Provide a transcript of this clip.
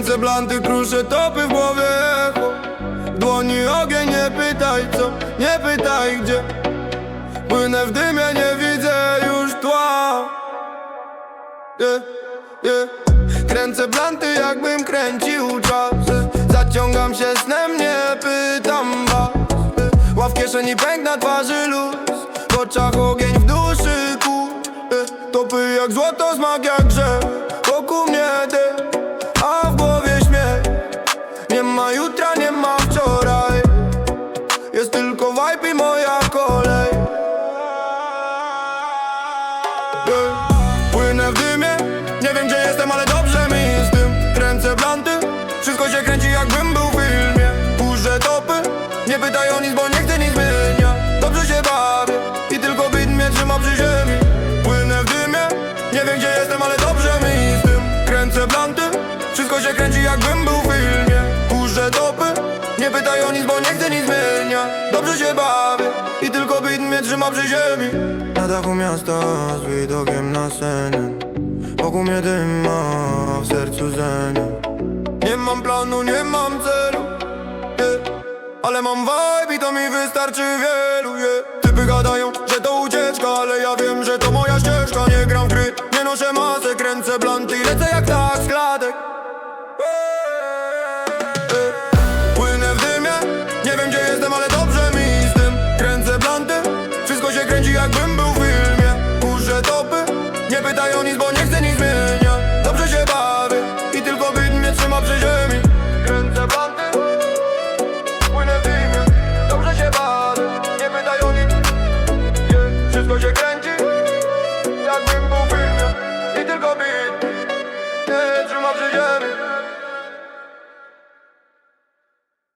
Kręcę blanty, kruszę topy w głowie. Echo Dłoni ogień, nie pytaj co, nie pytaj gdzie. Płynę w dymie, nie widzę już tła. Yeah, yeah. Kręcę blanty, jakbym kręcił czas Zaciągam się snem, nie pytam was. Ław w kieszeni, pęk na twarzy luz. W oczach ogień, w duszy kur Topy jak złoto, smak jak grze wszystko się kręci jakbym był w filmie. Puszczę topy, nie pytaj o nic, bo nie chcę nic zmienia Dobrze się bawię i tylko bit mnie trzyma przy ziemi. Płynę w dymie, nie wiem gdzie jestem, ale dobrze mi z tym. Kręcę blanty, wszystko się kręci jakbym był w filmie. Puszczę topy, nie pytaj o nic, bo nie chcę nic zmienia Dobrze się bawię i tylko bit mnie trzyma przy ziemi. Na dachu miasta z widokiem na sen Wokół mnie dym, a w sercu Nie mam planu, nie mam celu yeah. Ale mam vibe i to mi wystarczy wielu yeah. Typy gadają, że to ucieczka Ale ja wiem, że to moja ścieżka Nie gram w gry, nie noszę masek Kręcę blanty i lecę jak tak z klatek Płynę w dymie, nie wiem gdzie jestem, ale dobrze mi z tym Kręcę blanty, wszystko się kręci jakbym był yeah. Wszystko